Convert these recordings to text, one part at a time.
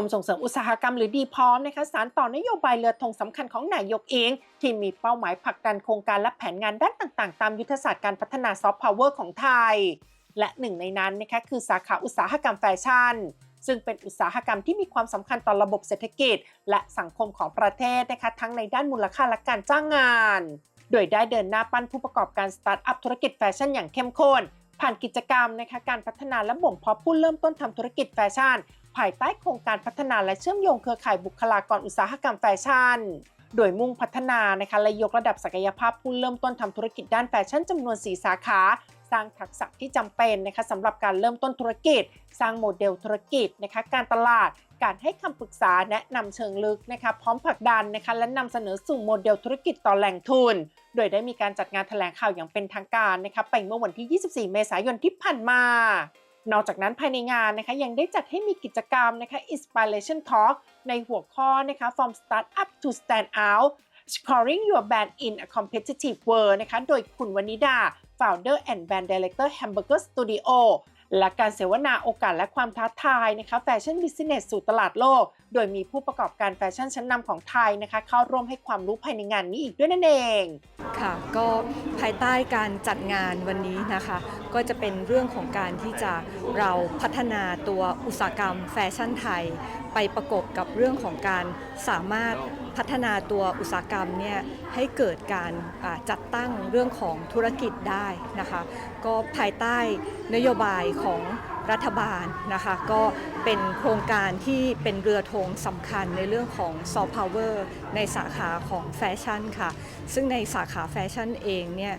กรมส่งเสริมอุตสาหกรรมหรือดีพร้อมนะคะสารต่อนโยบายเรือธงสำคัญของนายกเอง ที่มีเป้าหมายผลักดันโครงการและแผนงานด้านต่างๆ ตามยุทธศาสตร์การพัฒนาซอฟต์พาวเวอร์ของไทย และหนึ่งในนั้นนะคะคือสาขาอุตสาหกรรมแฟชั่นซึ่งเป็นอุตสาหกรรมที่มีความสำคัญต่อระบบเศรษฐกิจ และสังคมของประเทศนะคะทั้งในด้านมูลค่าและการจ้างงาน โดยได้เดินหน้าปั้นผู้ประกอบการสตาร์ทอัพธุรกิจแฟชั่นอย่างเข้มข้น ผ่านกิจกรรมนะคะการพัฒนาและบ่มเพาะผู้เริ่มต้นทำธุรกิจแฟชั่น ภายใต้โครงการพัฒนาและเชื่อมโยงเครือข่ายบุคลากรอุตสาหกรรมแฟชั่น โดยมุ่งพัฒนานะคะและยกระดับศักยภาพผู้เริ่มต้นทำธุรกิจด้านแฟชั่นจำนวน 4 สาขา สร้างทักษะที่จำเป็นนะคะสำหรับการเริ่มต้นธุรกิจ สร้างโมเดลธุรกิจนะคะการตลาดการให้คำปรึกษาแนะนำเชิงลึกนะคะพร้อมผลักดันนะคะและนำเสนอสู่โมเดลธุรกิจต่อแหล่งทุน โดยได้มีการจัดงานแถลงข่าวอย่างเป็นทางการนะคะไปเมื่อวันที่ 24 เมษายนที่ผ่านมา นอกจากนั้นภายในงานนะคะยังได้จัดให้มีกิจกรรมนะคะ Inspiration Talk ในหัวข้อนะคะ From Startup to Stand Out Scoring Your Brand in a Competitive World นะคะโดยคุณวนิดา Founder and Brand Director Hamburger Studio และการเสวนาโอกาสและความท้าทายนะคะแฟชั่นบิสเนสสู่ตลาดโลก โดยมีผู้ประกอบการแฟชั่นชั้นนำของไทยนะคะ เข้าร่วมให้ความรู้ภายในงานนี้อีกด้วยนั่นเอง ค่ะ ก็ภายใต้การจัดงานวันนี้นะคะ ก็จะเป็นเรื่องของการที่จะเราพัฒนาตัวอุตสาหกรรมแฟชั่นไทย ไปประกบกับเรื่องของการสามารถพัฒนาตัวอุตสาหกรรมเนี่ยให้เกิดการจัดตั้งเรื่องของธุรกิจได้นะคะ ก็ภายใต้นโยบายของ รัฐบาลนะคะก็เป็นโครงการที่เป็นเรือธงสำคัญในเรื่องของซอฟต์พาวเวอร์ในสาขาของแฟชั่นค่ะ ซึ่งในสาขาแฟชั่นเองเนี่ย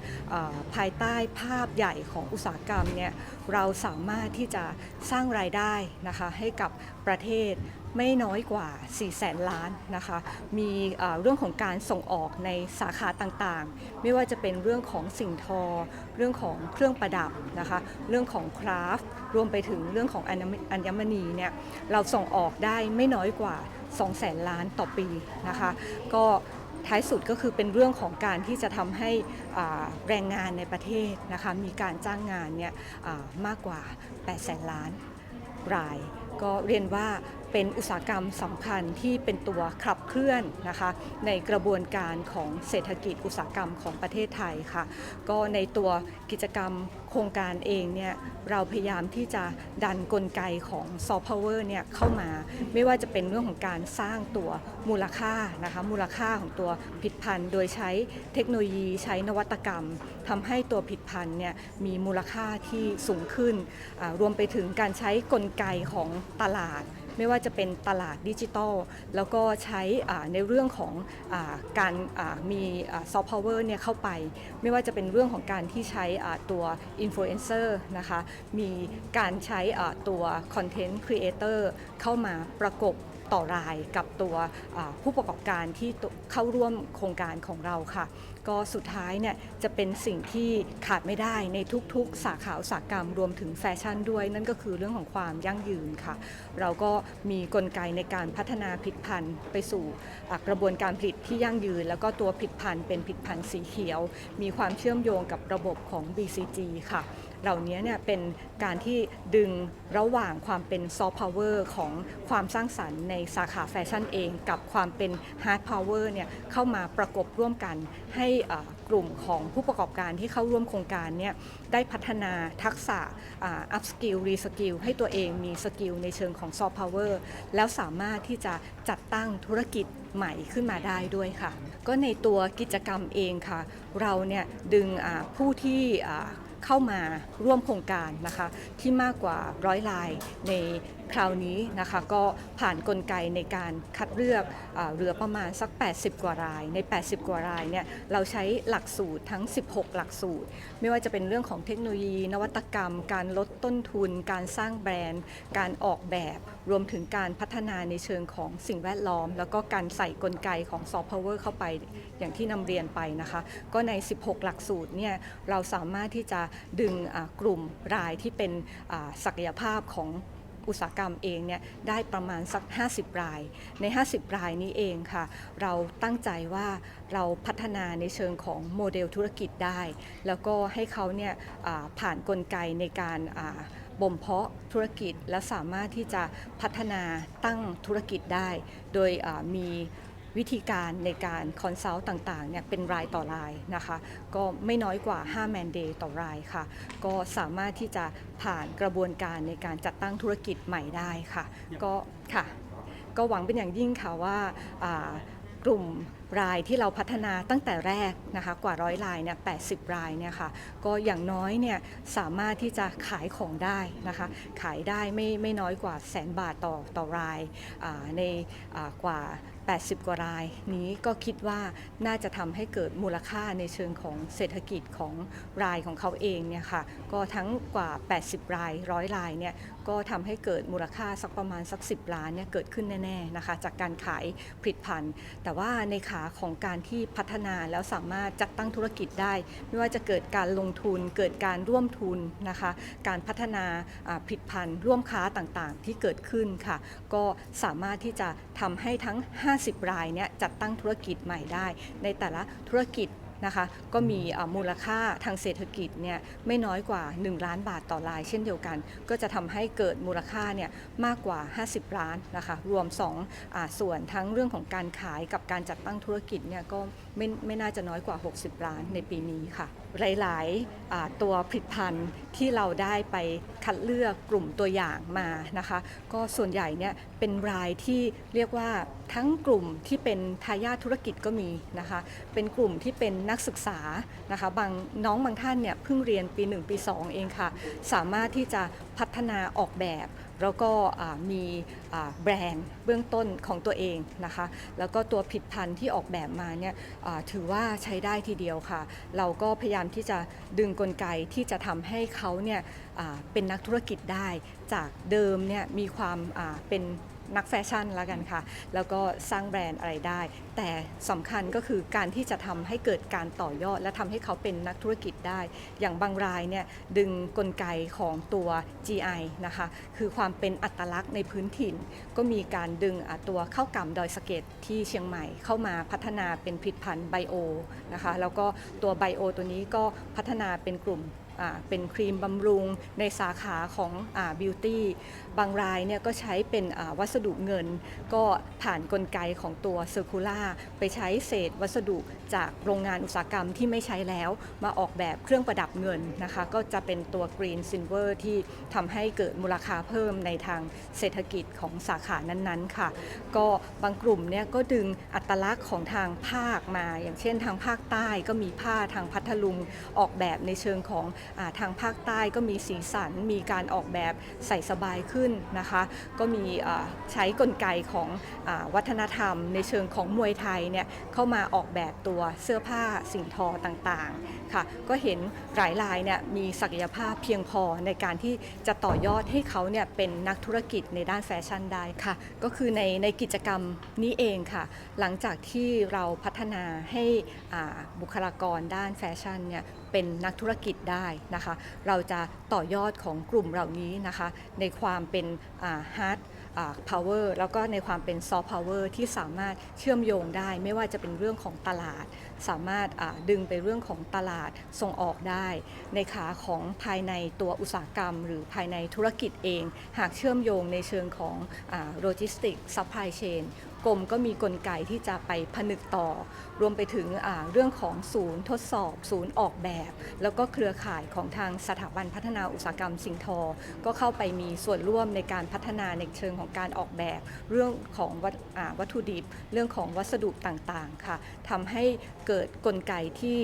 ภายใต้ภาพใหญ่ของอุตสาหกรรมเนี่ยเราสามารถที่จะสร้างรายได้นะคะให้กับประเทศ ไม่น้อยกว่า 4 แสนล้านนะคะ มีเรื่องของการส่งออกในสาขาต่างๆ ไม่ว่าจะเป็นเรื่องของสิ่งทอ เรื่องของเครื่องประดับนะคะ เรื่องของคราฟ์รวมไปถึงเรื่องของอัญมอัญมณีเนี่ย เราส่งออกได้ไม่น้อยกว่า 2 แสนล้านต่อปีนะคะ ก็ท้ายสุดก็คือเป็นเรื่องของการที่จะทำให้แรงงานในประเทศนะคะมีการจ้างงานเนี่ยมากกว่า 8 แสนล้านราย ก็เรียนว่า เป็นอุตสาหกรรมสำคัญที่เป็นตัวขับเคลื่อนนะคะในกระบวนการของเศรษฐกิจอุตสาหกรรมของประเทศไทยค่ะ ก็ในตัวกิจกรรมโครงการเองเนี่ยเราพยายามที่จะดันกลไกของซอฟต์พาวเวอร์เนี่ยเข้ามา ไม่ว่าจะเป็นเรื่องของการสร้างตัวมูลค่านะคะมูลค่าของตัวผลิตภัณฑ์ โดยใช้เทคโนโลยีใช้นวัตกรรมทำให้ตัวผลิตภัณฑ์เนี่ยมีมูลค่าที่สูงขึ้น รวมไปถึงการใช้กลไกของตลาด ไม่ว่าจะเป็นตลาดดิจิทัล แล้วก็ใช้ในเรื่องของอการมีซอฟต์พาวเวอร์เนี่ยเข้าไป ไม่ว่าจะเป็นเรื่องของการที่ใช้ตัวอินฟลูเอนเซอร์นะคะ มีการใช้ตัวคอนเทนต์ครีเอเตอร์เข้ามาประกบ ต่อรายกับตัวผู้ประกอบการที่เข้าร่วมโครงการของเราค่ะ ก็สุดท้ายเนี่ยจะเป็นสิ่งที่ขาดไม่ได้ในทุกๆ สาขาอุตสาหกรรมรวมถึงแฟชั่นด้วย นั่นก็คือเรื่องของความยั่งยืนค่ะ เราก็มีกลไกในการพัฒนาผลิตภัณฑ์ไปสู่กระบวนการผลิตที่ยั่งยืน แล้วก็ตัวผลิตภัณฑ์เป็นผลิตภัณฑ์สีเขียว มีความเชื่อมโยงกับระบบของ BCG ค่ะเหล่านี้เนี่ยเป็นการที่ดึงระหว่างความเป็นซอฟต์พาวเวอร์ของความสร้างสรรค์ในสาขาแฟชั่นเองกับความเป็นฮาร์ดพาวเวอร์เนี่ยเข้ามาประกบร่วมกันให้กลุ่มของผู้ประกอบการที่เข้าร่วมโครงการเนี่ยได้พัฒนาทักษะอัพสกิลรีสกิลให้ตัวเองมีสกิลในเชิงของซอฟต์พาวเวอร์แล้วสามารถที่จะจัดตั้งธุรกิจใหม่ขึ้นมาได้ด้วยค่ะ ก็ในตัวกิจกรรมเองค่ะ เราเนี่ยดึงผู้ที่เข้ามาร่วมโครงการนะคะที่มากกว่าร้อยลายใน คราวนี้นะคะก็ผ่านกลไกในการคัดเลือกเหลือประมาณสัก 80 กว่าราย ใน 80 กว่ารายเนี่ยเราใช้หลักสูตรทั้ง 16 หลักสูตร ไม่ว่าจะเป็นเรื่องของเทคโนโลยี นวัตกรรม การลดต้นทุน การสร้างแบรนด์ การออกแบบ รวมถึงการพัฒนาในเชิงของสิ่งแวดล้อม แล้วก็การใส่กลไกของซอฟต์พาวเวอร์เข้าไปอย่างที่นำเรียนไปนะคะ ก็ใน 16 หลักสูตรเนี่ยเราสามารถที่จะดึงกลุ่มรายที่เป็นศักยภาพของ อุตสาหกรรมเองเนี่ยได้ประมาณสัก 50 ราย ใน 50 รายนี้เองค่ะ เราตั้งใจว่าเราพัฒนาในเชิงของโมเดลธุรกิจได้ แล้วก็ให้เขาเนี่ยผ่านกลไกในการบ่มเพาะธุรกิจและสามารถที่จะพัฒนาตั้งธุรกิจได้ โดยมี วิธีการในการคอนซัลท์ต่างๆเนี่ยเป็นรายต่อรายนะคะ ก็ไม่น้อยกว่า5แมนเดย์ต่อรายค่ะ ก็สามารถที่จะผ่านกระบวนการในการจัดตั้งธุรกิจใหม่ได้ค่ะ ก็ค่ะ ก็หวังเป็นอย่างยิ่งค่ะว่ากลุ่ม รายที่เราพัฒนาตั้งแต่แรกนะคะกว่าร้อยรายเนี่ย80รายเนี่ยค่ะก็อย่างน้อยเนี่ยสามารถที่จะขายของได้นะคะขายได้ไม่ไม่น้อยกว่าแสนบาทต่อต่อรายในอ่ากว่า 80 กว่ารายนี้ก็คิดว่าน่าจะทำให้เกิดมูลค่าในเชิงของเศรษฐกิจของรายของเขาเองเนี่ยค่ะก็ทั้งกว่า 80 รายร้อยรายเนี่ยก็ทำให้เกิดมูลค่าสักประมาณสัก 10 ล้านเนี่ยเกิดขึ้นแน่ๆนะคะจากการขายผลิตภัณฑ์ แต่ว่าในขาของการที่พัฒนาแล้วสามารถจัดตั้งธุรกิจได้ ไม่ว่าจะเกิดการลงทุน เกิดการร่วมทุนนะคะ การพัฒนาผลิตภัณฑ์ ร่วมค้าต่างๆ ที่เกิดขึ้นค่ะ ก็สามารถที่จะทำให้ทั้ง 50 รายเนี่ยจัดตั้งธุรกิจใหม่ได้ ในแต่ละธุรกิจ นะคะก็มีมูลค่าทางเศรษฐกิจเนี่ยไม่น้อยกว่า 1 ล้านบาทต่อราย เช่นเดียวกัน ก็จะทำให้เกิดมูลค่าเนี่ยมากกว่า 50 ล้านนะคะรวม2อส่วนทั้งเรื่องของการขายกับการจัดตั้งธุรกิจเนี่ยก็ไม่ไม่น่าจะน้อยกว่า 60 ล้านในปีนี้ค่ะ หลายๆตัวผลิตภัณฑ์ที่เราได้ไปคัดเลือกกลุ่มตัวอย่างมานะคะ ก็ส่วนใหญ่เนี่ยเป็นรายที่เรียกว่าทั้งกลุ่มที่เป็นทายาทธุรกิจก็มีนะคะ เป็นกลุ่มที่เป็นนักศึกษานะคะ บางน้องบางท่านเนี่ยเพิ่งเรียนปี 1 ปี 2 เองค่ะ สามารถที่จะ พัฒนาออกแบบ แล้วก็มีแบรนด์เบื้องต้นของตัวเองนะคะ แล้วก็ตัวผิดพันธุ์ที่ออกแบบมาเนี่ยถือว่าใช้ได้ทีเดียวค่ะ เราก็พยายามที่จะดึงกลไกที่จะทำให้เขาเนี่ยเป็นนักธุรกิจได้ จากเดิมเนี่ยมีความเป็น นักแฟชั่นแล้วกันค่ะ แล้วก็สร้างแบรนด์อะไรได้ แต่สำคัญก็คือการที่จะทำให้เกิดการต่อยอด และทำให้เขาเป็นนักธุรกิจได้ อย่างบางรายเนี่ยดึงกลไกของตัว GI นะคะคือความเป็นอัตลักษณ์ในพื้นถิ่น ก็มีการดึงตัวข้าวกล่ำดอยสะเก็ดที่เชียงใหม่ เข้ามาพัฒนาเป็นผลิตภัณฑ์ไบโอนะคะแล้วก็ตัวไบโอตัวนี้ก็พัฒนาเป็นกลุ่ม เป็นครีมบำรุงในสาขาของบิวตี้บางรายเนี่ยก็ใช้เป็นวัสดุเงิน ก็ผ่านกลไกของตัวเซอร์คูล่าไปใช้เศษวัสดุจากโรงงานอุตสาหกรรมที่ไม่ใช้แล้ว มาออกแบบเครื่องประดับเงินนะคะ ก็จะเป็นตัว Green Silver ที่ทำให้เกิดมูลค่าเพิ่มในทางเศรษฐกิจของสาขานั้นๆค่ะ ก็บางกลุ่มเนี่ยก็ดึงอัตลักษณ์ของทางภาคมา อย่างเช่นทางภาคใต้ก็มีผ้าทางพัทลุงออกแบบในเชิงของทางภาคใต้ก็มีสีสัน มีการออกแบบใส่สบายขึ้นนะคะ ก็มีใช้กลไกของอวัฒนธรรม ในเชิงของมวยไทยเนี่ยเข้ามาออกแบบตัวเสื้อผ้าสิ่งทอต่างๆค่ะก็เห็นหลายรายเนี่ยมีศักยภาพเพียงพอในการที่จะต่อยอดให้เขาเนี่ยเป็นนักธุรกิจในด้านแฟชั่นได้ค่ะ ก็คือในในกิจกรรมนี้เองค่ะ หลังจากที่เราพัฒนาให้บุคลากรด้านแฟชั่นเนี่ย เป็นนักธุรกิจได้นะคะ เราจะต่อยอดของกลุ่มเหล่านี้นะคะ ในความเป็นฮาร์ด power แล้วก็ในความเป็น soft power ที่สามารถเชื่อมโยงได้ ไม่ว่าจะเป็นเรื่องของตลาด สามารถดึงไปเรื่องของตลาดส่งออกได้ ในขาของภายในตัวอุตสาหกรรม หรือภายในธุรกิจเอง หากเชื่อมโยงในเชิงของโลจิสติกซัพพลายเชน กรมก็มีกลไกที่จะไปผนึกต่อ รวมไปถึงเรื่องของศูนย์ทดสอบ ศูนย์ออกแบบ แล้วก็เครือข่ายของทางสถาบันพัฒนาอุตสาหกรรมสิ่งทอ ก็เข้าไปมีส่วนร่วมในการพัฒนาในเชิงของการออกแบบ เรื่องของวัตอ่าวัตถุดิบ เรื่องของวัสดุต่างๆค่ะทำให้เกิดกลไกที่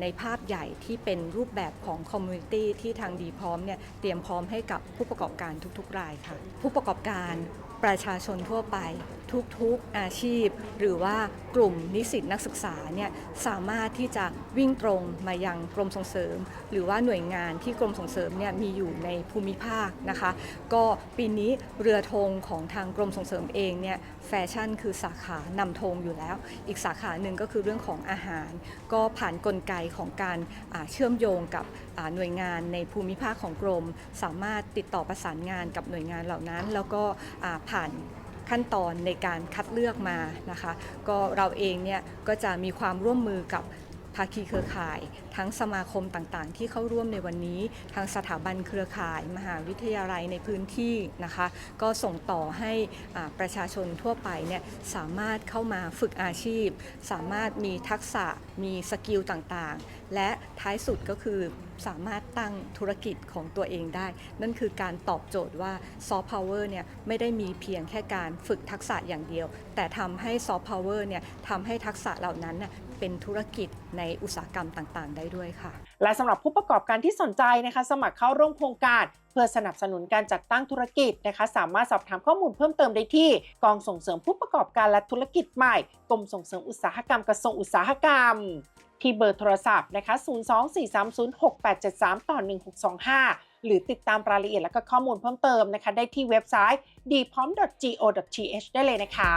ในภาพใหญ่ที่เป็นรูปแบบของคอมมูนิตี้ที่ทางดีพร้อมเนี่ยเตรียมพร้อมให้กับผู้ประกอบการทุกๆรายค่ะ ผู้ประกอบการประชาชนทั่วไป ทุกๆอาชีพ หรือว่ากลุ่มนิสิตนักศึกษาเนี่ยสามารถที่จะวิ่งตรงมายังกรมส่งเสริม หรือว่าหน่วยงานที่กรมส่งเสริมเนี่ยมีอยู่ในภูมิภาคนะคะ ก็ปีนี้เรือธงของทางกรมส่งเสริมเองเนี่ยแฟชั่นคือสาขานำธงอยู่แล้ว อีกสาขาหนึ่งก็คือเรื่องของอาหาร ก็ผ่านนกลไกของการาเชื่อมโยงกับหน่วยงานในภูมิภาคของกรม สามารถติดต่อประสานงานกับหน่วยงานเหล่านั้น แล้วก็ผ่าน ขั้นตอนในการคัดเลือกมานะคะ ก็เราเองเนี่ยก็จะมีความร่วมมือกับ ภาคีเครือข่าย ทั้งสมาคมต่างๆ ที่เข้าร่วมในวันนี้ ทางสถาบันเครือข่าย มหาวิทยาลัยในพื้นที่นะคะ ก็ส่งต่อให้ประชาชนทั่วไปเนี่ยสามารถเข้ามาฝึกอาชีพ สามารถมีทักษะมีสกิลต่างๆ และท้ายสุดก็คือสามารถตั้งธุรกิจของตัวเองได้ นั่นคือการตอบโจทย์ว่าซอฟต์พาวเวอร์เนี่ยไม่ได้มีเพียงแค่การฝึกทักษะอย่างเดียว แต่ทำให้ซอฟต์พาวเวอร์เนี่ยทำให้ทักษะเหล่านั้นน่ะ เป็นธุรกิจในอุตสาหกรรมต่างๆ ได้ด้วยค่ะ และสำหรับผู้ประกอบการที่สนใจนะคะ สมัครเข้าร่วมโครงการ เพื่อสนับสนุนการจัดตั้งธุรกิจนะคะ สามารถสอบถามข้อมูลเพิ่มเติมได้ที่ กองส่งเสริมผู้ประกอบการและธุรกิจใหม่กรมส่งเสริมอุตสาหกรรมกระทรวงอุตสาหกรรมที่เบอร์โทรศัพท์นะคะ 024306873 ต่อ 1625 หรือติดตามรายละเอียดและก็ข้อมูลเพิ่มเติมนะคะ ได้ที่เว็บไซต์ dpom.go.th ได้เลยนะคะ